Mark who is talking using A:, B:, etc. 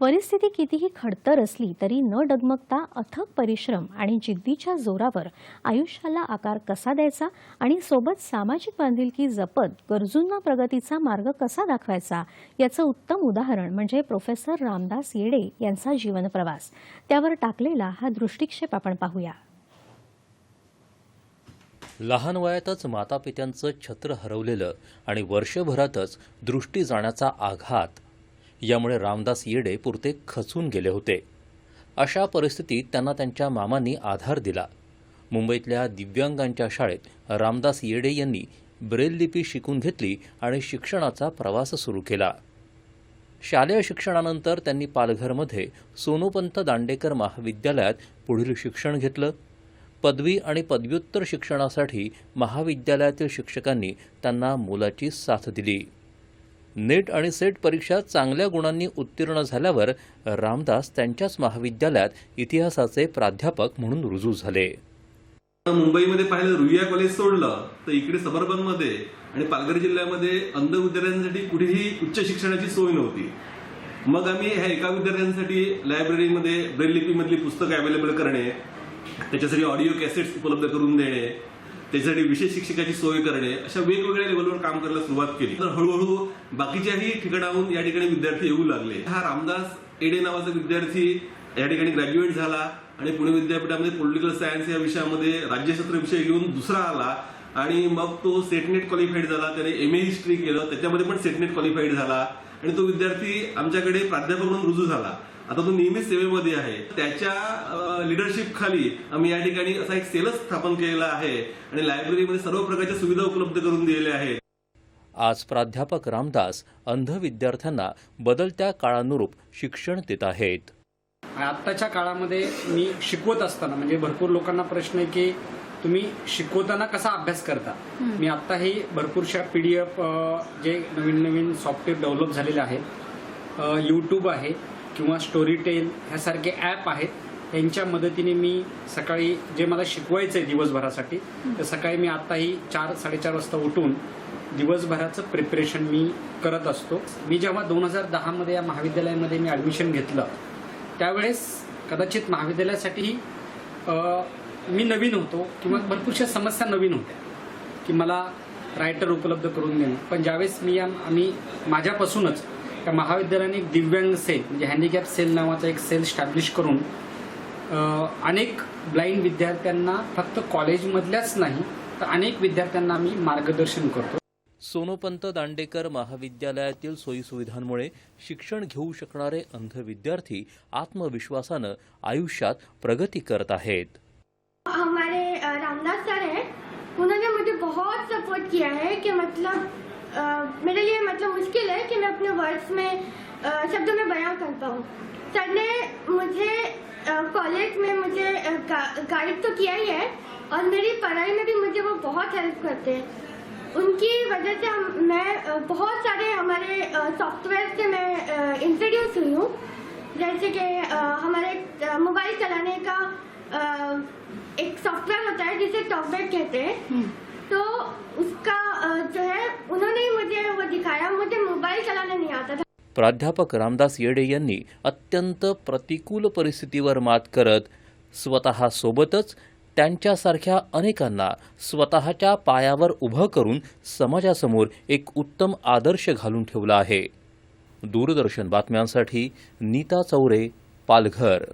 A: परिस्थिती कितीही खडतर असली तरी न डगमगता अथक परिश्रम आणि जिद्दीच्या जोरावर आयुष्याला आकार कसा द्यायचा आणि सोबत सामाजिक बांधिलकी जपत गरजूंना प्रगतीचा मार्ग कसा दाखवायचा याचं उत्तम उदाहरण म्हणजे प्रोफेसर रामदास येडे यांचा जीवनप्रवास. त्यावर टाकलेला हा दृष्टिक्षेप आपण पाहूया.
B: लहान वयातच मातापित्यांचं छत्र हरवलेलं आणि वर्षभरातच दृष्टी जाण्याचा आघात यामुळे रामदास येडे पुरते खचून गेले होते. अशा परिस्थितीत त्यांना त्यांच्या मामांनी आधार दिला. मुंबईतल्या दिव्यांगांच्या शाळेत रामदास येडे यांनी ब्रेल लिपी शिकून घेतली आणि शिक्षणाचा प्रवास सुरू केला. शालेय शिक्षणानंतर त्यांनी पालघरमध्ये सोनोपंत दांडेकर महाविद्यालयात पुढील शिक्षण घेतलं. पदवी आणि पदव्युत्तर शिक्षणासाठी महाविद्यालयातील शिक्षकांनी त्यांना मोलाची साथ दिली. नेट आणि सेट परीक्षा चांगल्या गुणांनी उत्तीर्ण झाल्यावर रामदास त्यांच्याच महाविद्यालयात इतिहासाचे प्राध्यापक म्हणून रुजू झाले.
C: मुंबईमध्ये पाहिलं रुईया कॉलेज सोडलं तर इकडे सबर्बनमध्ये आणि पालघर जिल्ह्यामध्ये अंध विद्यार्थ्यांसाठी कुठेही उच्च शिक्षणाची सोय नव्हती. मग आम्ही ह्या एका विद्यार्थ्यांसाठी लायब्ररीमध्ये ब्रेल लिपीमधली पुस्तकं अवेलेबल करणे त्याच्यासाठी ऑडिओ कॅसेट्स उपलब्ध करून देणे त्याच्यासाठी विशेष शिक्षकाची सोय करणे अशा वेगवेगळ्या लेवलवर काम करायला सुरुवात केली. तर हळूहळू बाकीच्याही ठिकाणाहून या ठिकाणी विद्यार्थी येऊ लागले. हा रामदास एडे नावाचा विद्यार्थी या ठिकाणी ग्रॅज्युएट झाला आणि पुणे विद्यापीठामध्ये पॉलिटिकल सायन्स या विषयामध्ये राज्यशास्त्र विषय घेऊन दुसरा आला. आणि मग तो सेटनेट क्वालिफाईड झाला. त्याने एम ए हिस्ट्री केलं. त्याच्यामध्ये पण सेटनेट क्वालिफाईड झाला. आणि तो विद्यार्थी आमच्याकडे प्राध्यापक म्हणून रुजू झाला. आता तो नेहमीच सेवेमध्ये आहे. त्याच्या लिडरशिप खाली आम्ही या ठिकाणी असा एक सेलच स्थापन केलेला आहे आणि लायब्ररीमध्ये सर्व प्रकारच्या सुविधा उपलब्ध करून दिलेल्या आहेत.
B: आज प्राध्यापक रामदास अंध विद्यार्थ्यांना बदलत्या काळानुरूप शिक्षण देत आहेत.
D: आणि आत्ताच्या काळामध्ये मी शिकवत असताना म्हणजे भरपूर लोकांना प्रश्न आहे की तुम्ही शिकवताना कसा अभ्यास करता? मी आत्ताही भरपूरशा पी डी एफ जे नवीन नवीन सॉफ्टवेअर डेव्हलप झालेले आहेत यूट्यूब आहे किंवा स्टोरी टेल ह्यासारखे ॲप आहेत यांच्या मदतीने मी सकाळी जे मला शिकवायचं आहे दिवसभरासाठी तर सकाळी मी आत्ताही चार साडेचार वाजता उठून दिवसभराचं प्रिपरेशन मी करत असतो. मी जेव्हा दोन हजार दहामध्ये या महाविद्यालयामध्ये मी ॲडमिशन घेतलं त्यावेळेस कदाचित महाविद्यालयासाठीही मी नवीन होतो किंवा भरपूरशा समस्या नवीन होत्या की मला रायटर उपलब्ध करून देणं. पण ज्यावेळेस मी या आम्ही माझ्यापासूनच त्या महाविद्यालयाने एक दिव्यांग सेल म्हणजे हँडिकॅप सेल नावाचा एक सेल स्टॅब्लिश करून अनेक ब्लाइंड विद्यार्थ्यांना फक्त कॉलेजमधल्याच नाही तर अनेक विद्यार्थ्यांना आम्ही मार्गदर्शन करतो.
B: सोनोपंत दांडेकर महाविद्यालयातील सोयीसुविधांमुळे शिक्षण घेऊ शकणारे अंध विद्यार्थी आत्मविश्वासानं आयुष्यात प्रगती करत आहेत.
E: हमारे रामदास सर हैं। उन्होंने मुझे बहुत सपोर्ट किया है कि मतलब मतलब मुश्किल है कि मैं अपने वर्ड्स में शब्दों में बयां कर पाऊँ। सर ने मुझे कॉलेज में मुझे गाइड तो किया ही है और मेरी पढ़ाई में भी मुझे वो बहुत हेल्प करते हैं। उनकी वजह से हम मैं बहुत सारे हमारे सॉफ्टवेयर से मैं इंट्रोड्यूस हुई हूँ। जैसे कि हमारे मोबाइल चलाने का एक सॉफ्टवेयर होता है जिसे टॉकबैट कहते हैं। तो उसका जो है उन्होंने ही मुझे
B: प्राध्यापक रामदास येडे यांनी अत्यंत प्रतिकूल परिस्थितीवर मात करत स्वतःसोबतच त्यांच्यासारख्या अनेकांना स्वतःच्या पायावर उभं करून समाजासमोर एक उत्तम आदर्श घालून ठेवला आहे. दूरदर्शन बातम्यांसाठी नीता चौरे पालघर.